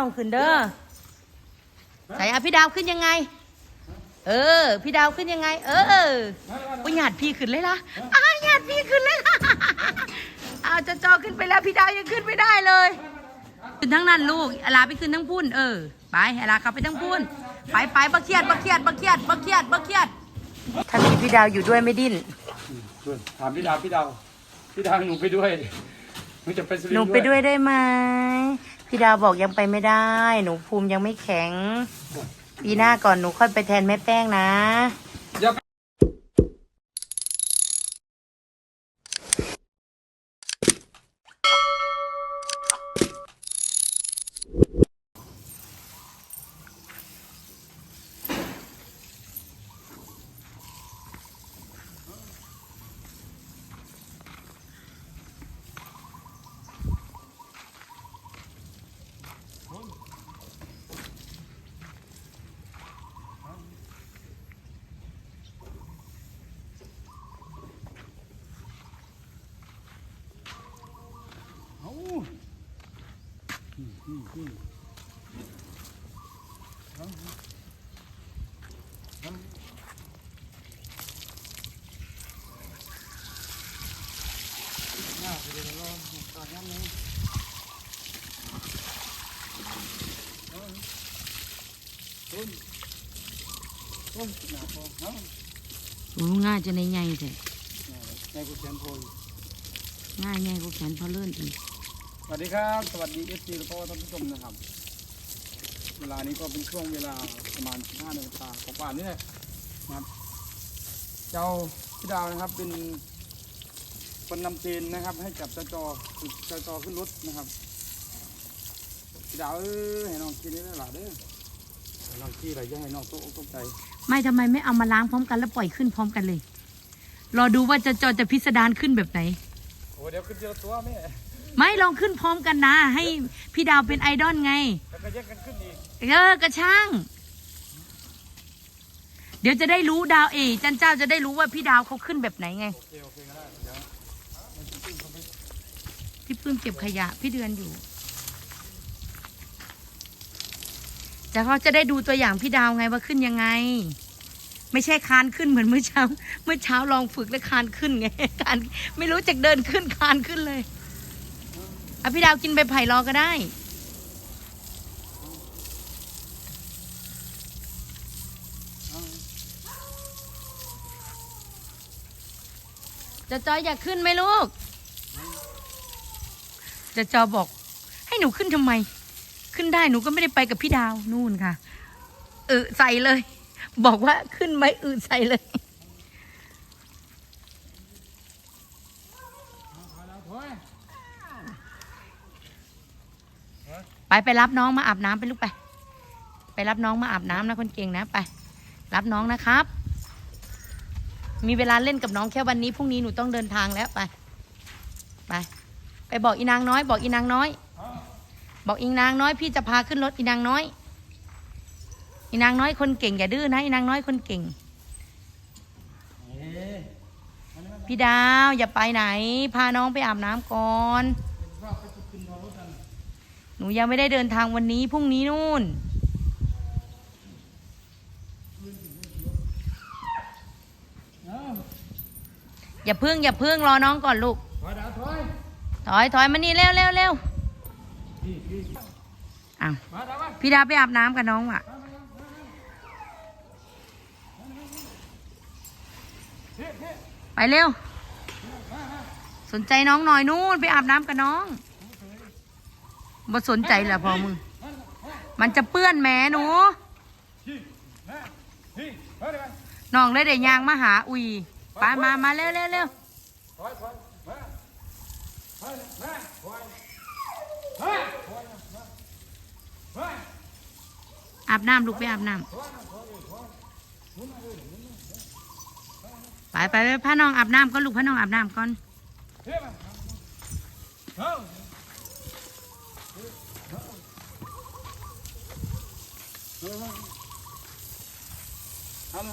ต้องขึ้นเด้อใส่อะพี่ดาวขึ้นยังไง เออ พี่ดาวขึ้นยังไง เออโอ้ยหยาดพี่ขึ้นเลยล่ะอ้าหยาดพี่ขึ้นเลยล่ะเอาจะจอขึ้นไปแล้วพี่ดาวยังขึ้นไม่ได้เลยขึ้นทั้งนั้นลูกอาลาไปขึ้นทั้งพุ่นเออไปอาลาขับไปทั้งพุ่นไปไปบักเครียดบักเครียดบักเครียดบักเครียดบักเครียดถ้ามีพี่ดาวอยู่ด้วยไม่ดิ้นด้วยถามพี่ดาวพี่ดาวพี่ดาวหนูไปด้วยหนูจะไปสลิหนูไปด้วยได้ไหม พี่ดาวบอกยังไปไม่ได้ หนูภูมิยังไม่แข็ง ปีหน้าก่อนหนูค่อยไปแทนแม่แป้งนะ เดี๋ยวอู้ง่ายจะในใหญ่แท้ในกูแขนโพยง่ายใหญ่กูแขนพอเลื่อนอีก วัสดีครับ สวัสดีเอฟซีแล้วก็ท่านผู้ชมนะครับ เวลานี้ก็เป็นช่วงเวลาประมาณ15นาฬิกากว่าๆนี่แหละนะครับ เจ้าพี่ดาวนะครับเป็นคนนำเทรนนะครับ ให้จับเจ้าจอเจ้าจอขึ้นรถนะครับพี่ดาวเอ้ยให้น้องกินนี่ได้หล่ะเด้อให้น้องขี้อะไรยังให้น้องโต๊ะตกใจไม่ทำไมไม่เอามาล้างพร้อมกันแล้วปล่อยขึ้นพร้อมกันเลย รอดูว่าจะจอจะพิสดารขึ้นแบบไหน โอ้เดี๋ยวขึ้นเดียวตัวแม่ ไม่ลองขึ้นพร้อมกันนะ ให้พี่ดาวเป็นไอดอลไงแล้วก็แยกกันขึ้นอีกเออกระช่าง เดี๋ยวจะได้รู้ดาวเอยจันเจ้าจะได้รู้ว่าพี่ดาวเขาขึ้นแบบไหนไง โอเคโอเคก็ได้เดี๋ยวมันจะขึ้นเขาไปพี่ปื้มเก็บขยะ พี่เดือนอยู่แต่เขาจะได้ดูตัวอย่างพี่ดาวไงว่าขึ้นยังไง ไม่ใช่คานขึ้นเหมือนเมื่อเช้า เมื่อเช้าลองฝึกแล้วคานขึ้นไงคานไม่รู้จักเดินขึ้นคานขึ้นเลย อะพี่ดาวกินใบไผ่รอก็ได้ จะจอยอยากขึ้นไหมลูก จะจอบอก ให้หนูขึ้นทำไม ขึ้นได้หนูก็ไม่ได้ไปกับพี่ดาวนู่นค่ะเออใส่เลย บอกว่าขึ้นไหมออใส่เลย ไปไปรับน้องมาอาบน้ำไปลูกไป ไปรับน้องมาอาบน้ำนะคนเก่งนะไป รับน้องนะครับ มีเวลาเล่นกับน้องแค่วันนี้พรุ่งนี้หนูต้องเดินทางแล้วไปไป ไปบอกอีนางน้อย บอกอีนางน้อย บอกอีนางน้อย พี่จะพาขึ้นรถอีนางน้อย อีนางน้อยคนเก่งอย่าดื้อนะอีนางน้อยคนเก่งพี่ดาวอย่าไปไหน พาน้องไปอาบน้ำก่อน หนูยังไม่ได้เดินทางวันนี้พรุ่งนี้นู่น อย่าพึ่งอย่าพึ่งรอน้องก่อนลูก ถอยดาวถอยถอยถอยมานี่เร็วเร็วเร็วพี่พี่อ้าวมาดาวมาพี่ดาวไปอาบน้ำกับน้องว่ะไปเร็ว สนใจน้องหน่อยนู่นไปอาบน้ำกับน้อง บ่สนใจเหรอพอมึง มันจะเปื้อนแหมหนูพี่มาพี่มาเดี๋ยวน้องเลยเดี๋ยวยางมาหาอุยไปมามาเร็วเร็วเร็วอาบน้ำลูกไปอาบน้ำไปไปไปพาน้องอาบน้ำก่อนลูกพาน้องอาบน้ำก่อน เฮ้ยมาเฮ้ยเฮ้ยฮัลโหล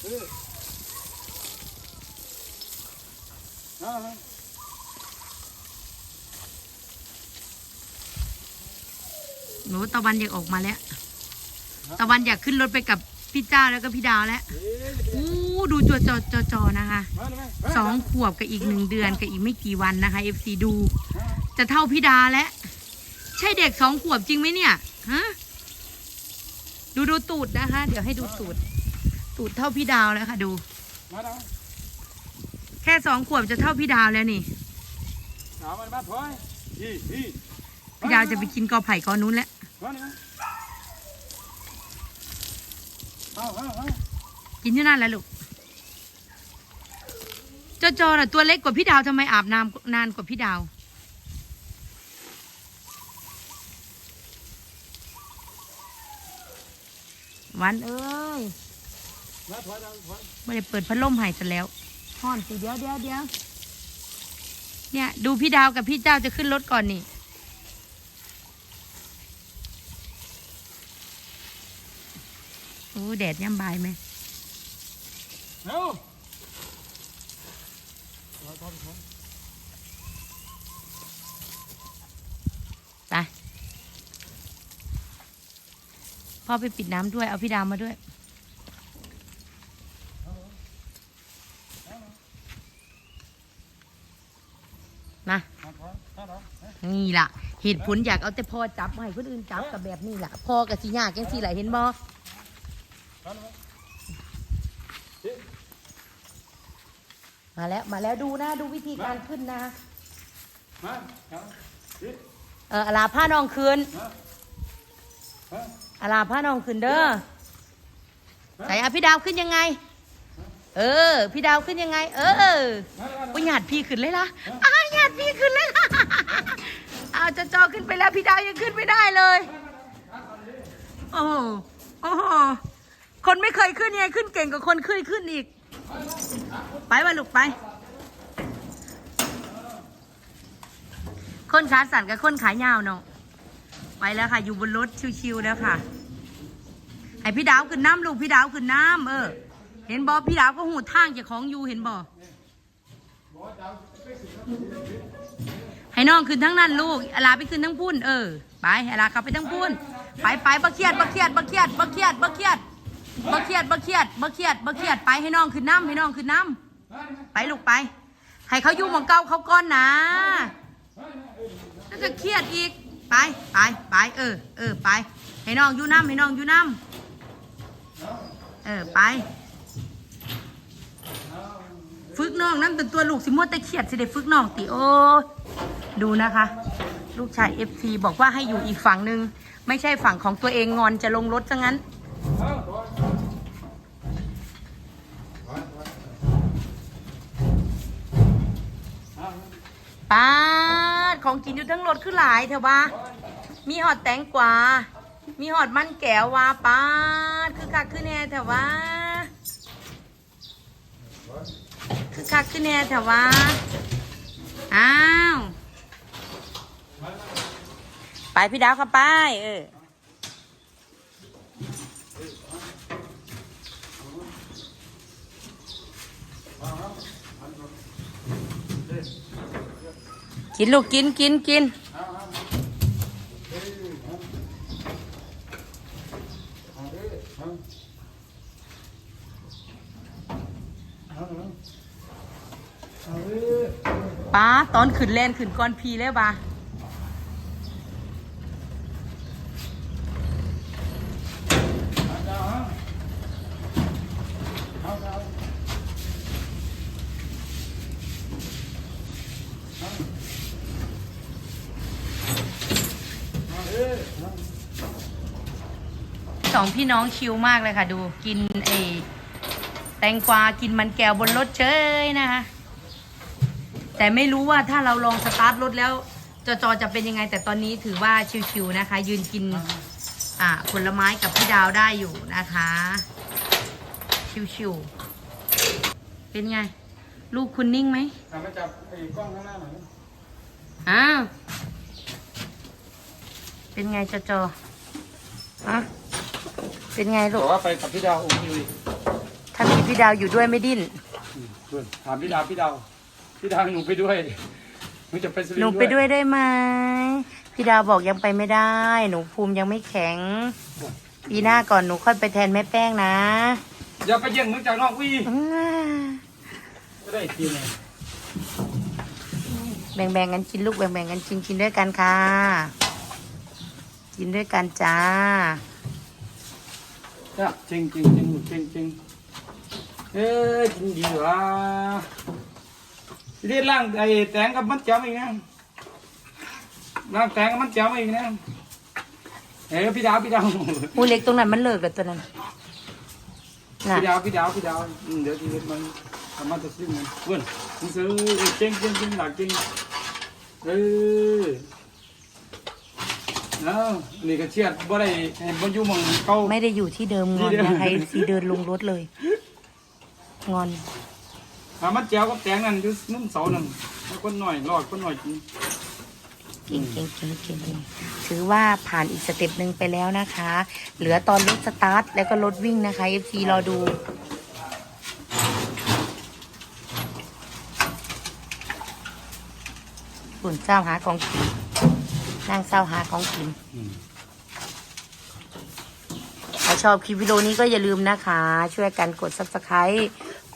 เฮ้ยฮัลโหลนหนูตะวันอยากออกมาแล้ว ตะวันอยากขึ้นรถไปกับพี่เจ้าแล้วก็พี่ดาวแล้วเอ๊ะอู้ดูจอจอจอจอนะคะมาได้ไหมสองขวบกับอีกหนึ่งเดือนกับอีกไม่กี่วันนะคะ FC ดู จะเท่าพี่ดาแล้ว ใช่เด็กสองขวบจริงไหมเนี่ย ฮะ ดูดูตูดนะคะ เดี๋ยวให้ดูตูด ตูดเท่าพี่ดาวแล้วค่ะ ดู มาได้ไหมแค่สองขวบจะเท่าพี่ดาวแล้วนี่ถามมันมาถอยพี่พี่พี่ดาวจะไปกินกอไผ่กอนู้นแล้วมาได้ไหมเอาเอาเอากินที่นั่นแหล้วลูกจอจอน่ะตัวเล็กกว่าพี่ดาวทำไมอาบน้ำนานกว่าพี่ดาว วันเอ้ยมาถอยถอยถอยไม่ได้เปิดพัดลมใหายซะแล้วห้อนสิเดี๋ยวเดี๋ยวเดี๋ยวเนี่ยดูพี่ดาวกับพี่เจ้าจะขึ้นรถก่อนนี่โอ้แดดย่ำบายไหมเอาถอยถอยถอย ไป พ่อไปปิดน้ำด้วย เอาพี่ดาวมาด้วย มามาถอยมาถอยนี่ล่ะ เหตุผลอยากเอาแต่พ่อจับไม่ให้คนอื่นจับกับแบบนี้ล่ะ พ่อกับสิยากยังสิไหลเห็นบ่มาได้ไหมมาแล้ว มาแล้วดูนะดูวิธีการขึ้นนะ มาเอาพี่เอออาลาผ้าน้องคืนมามา อาลาผ้าน้องคืนเด้อใส่อาพี่ดาวขึ้นยังไง เออ พี่ดาวขึ้นยังไง เออมาได้ไหมปุญญาติพี่ขึ้นเลยล่ะอ้าวญาติพี่ขึ้นเลยล่ะอ้าวจะจอขึ้นไปแล้วพี่ดาวยังขึ้นไม่ได้เลยโอ้โหโอ้โหคนไม่เคยขึ้นยังขึ้นเก่งกว่าคนเคยขึ้นอีก ไปมาลูกไป คนขาสั่นกับคนขายาวเนาะไป แล้วค่ะ อยู่บนรถชิวๆแล้วค่ะให้พี่ดาวขึ้นน้ำลูกพี่ดาวขึ้นน้ำเออ เห็นบอพี่ดาวก็หูทางจากของอยู่เห็นบอให้น้องขึ้นทั้งนั้นลูกอลาไปขึ้นทั้งพุ่นเออไปอลาขับไปทั้งพุ่นไปไปบักเครียดบักเครียดบักเครียดบักเครียดบักเครียดบักเครียดบักเครียดบักเครียดบักเครียดไปให้น้องขึ้นน้ำให้น้องขึ้นน้ำไปลูกไป ให้เขาอยู่หมองเก่าเขาก่อนนะแล้วจะเครียดอีก ไปไปไปเออเออไปให้น้องอยู่น้ำให้น้องอยู่น้ำเออไป ฝึกน้องนั่นเป็นตัวลูกสิมัวแต่เคียดสิได้ฝึกน้องติโอดูนะคะ ลูกชายเอฟซีบอกว่าให้อยู่อีกฝั่งหนึ่งไม่ใช่ฝั่งของตัวเองงอนจะลงรถซะงั้น กินอยู่ทั้งรถคือหลายเถอะวะมีหอดแตงกวา มีหอดมันแก้ววาป้าดคือคักคือแน่เถอะวะคือคักคือแน่เถอะวะอ้าว ไปพี่ดาวเข้าไปเออ กินลูกกินกินกินป้าตอนขึ้นแลนขึ้นก้อนพีแล้วป้า สองพี่น้องชิลมากเลยค่ะ ดูกินไอแตงกวากินมันแก้วบนรถเฉยนะคะแต่ไม่รู้ว่าถ้าเราลองสตาร์ทรถแล้วจอจอจะเป็นยังไง แต่ตอนนี้ถือว่าชิวๆนะคะ ยืนกินอ่าผลไม้กับพี่ดาวได้อยู่นะคะ ชิวๆเป็นไง ลูกคุณนิ่งไหมเอามาจับไอ้กล้องข้างหน้าหน่อยอ้าวเป็นไงจอจออะ เป็นไงลูบกอกว่าไปกับพี่ดาวโอเคถ้ามีพี่ดาวอยู่ด้วยไม่ดิ้นถามพี่ดาวพี่ดาวพี่ดาวหนูไปด้วยหนูจะไปสลิหนูไปด้วยได้ไหมพี่ดาวบอกยังไปไม่ได้ หนูภูมิยังไม่แข็ง ปีหน้าก่อนหนูค่อยไปแทนแม่แป้งนะอย่าไปแย่งมึงจากนอกวีอื้อก็ได้ทีเลยแบ่งๆกันกินลูกแบ่งๆกันกินกินด้วยกันค่ะ กินด้วยกันจ้า จ้ะจริงจริงจริงจริงจริงเอ้ยกินดีวะเรียนล่างไอ้แตงกับมันแจ๋วอีกนะล่างแตงกับมันแจ๋วอีกนะเอ้ยพี่ดาวพี่ดาวอูเล็กตรงนั้นมันเลิกเลยตัวนั้นน่ะพี่ดาวพี่ดาวพี่ดาวอืมเดี๋ยวทีนี้มันทำมันจะซึ้งมันเพื่ อนมึงซื้อเก่งเก่งเก่งหลักเก่งเออเนาะนี่ก็เชียดบ่ได้เห็นบ่อยู่หมองเขาไม่ได้อยู่ที่เดิมงอนที่เดิม นะคะซีเดินลงรถเลย งอนถ้ามันแจ๋วกับแตงนั่นอยู่นุ่มเสานั่นแล้วคนหน่อยรอดคนหน่อยกินเก่งเก่งเก่งเก่งเก่งถือว่าผ่านอีกสเต็ปหนึ่งไปแล้วนะคะ เหลือตอนรถสตาร์ทแล้วก็รถวิ่งนะคะ FC รอดูฝุ่นเศร้าหาของกิน นั่งเศร้าหาของกินถ้าชอบคลิปวิดีโอนี้ก็อย่าลืมนะคะ ช่วยกันกด subscribe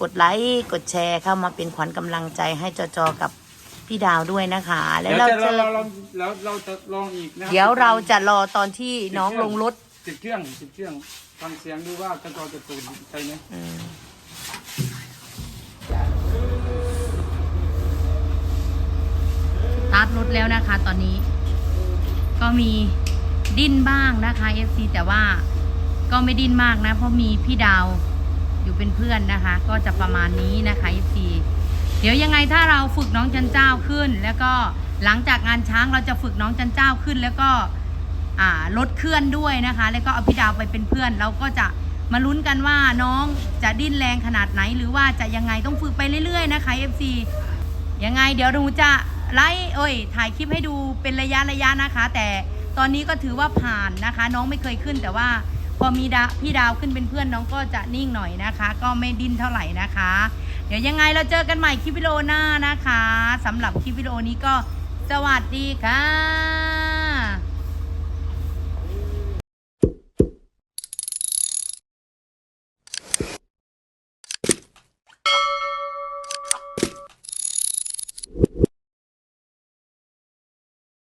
กดไลค์กดแชร์เข้ามาเป็นขวัญกำลังใจให้จอจอกับพี่ดาวด้วยนะคะ แล้วเดี๋ยวเราจะเจอเราเราเราเราจะลองอีกนะคบเดี๋ยวเราจะรอตอนที่น้องลงรถติดเครื่องติดเครื่องฟังเสียงดูว่าจะจอจะตูนใช่ไหมอืมสตาร์ทรถแล้วนะคะตอนนี้ ก็มีดิ้นบ้างนะคะ FC แต่ว่าก็ไม่ดิ้นมากนะ เพราะมีพี่ดาวอยู่เป็นเพื่อนนะคะ ก็จะประมาณนี้นะคะ FC เดี๋ยวยังไงถ้าเราฝึกน้องจันเจ้าขึ้น แล้วก็หลังจากงานช้างเราจะฝึกน้องจันเจ้าขึ้น แล้วก็อ่ารถเคลื่อนด้วยนะคะ แล้วก็เอาพี่ดาวไปเป็นเพื่อนเราก็จะมาลุ้นกันว่าน้องจะดิ้นแรงขนาดไหน หรือว่าจะยังไงต้องฝึกไปเรื่อยๆนะคะ FC ยังไงเดี๋ยวหนูจะ ไลฟ์เอ้ยถ่ายคลิปให้ดูเป็นระยะระยะนะคะ แต่ตอนนี้ก็ถือว่าผ่านนะคะ น้องไม่เคยขึ้นแต่ว่าพอมีดาพี่ดาวขึ้นเป็นเพื่อนน้องก็จะนิ่งหน่อยนะคะ ก็ไม่ดิ้นเท่าไหร่นะคะ เดี๋ยวยังไงเราเจอกันใหม่คลิปวิดีโอหน้านะคะสำหรับคลิปวิดีโอนี้ก็สวัสดีค่ะ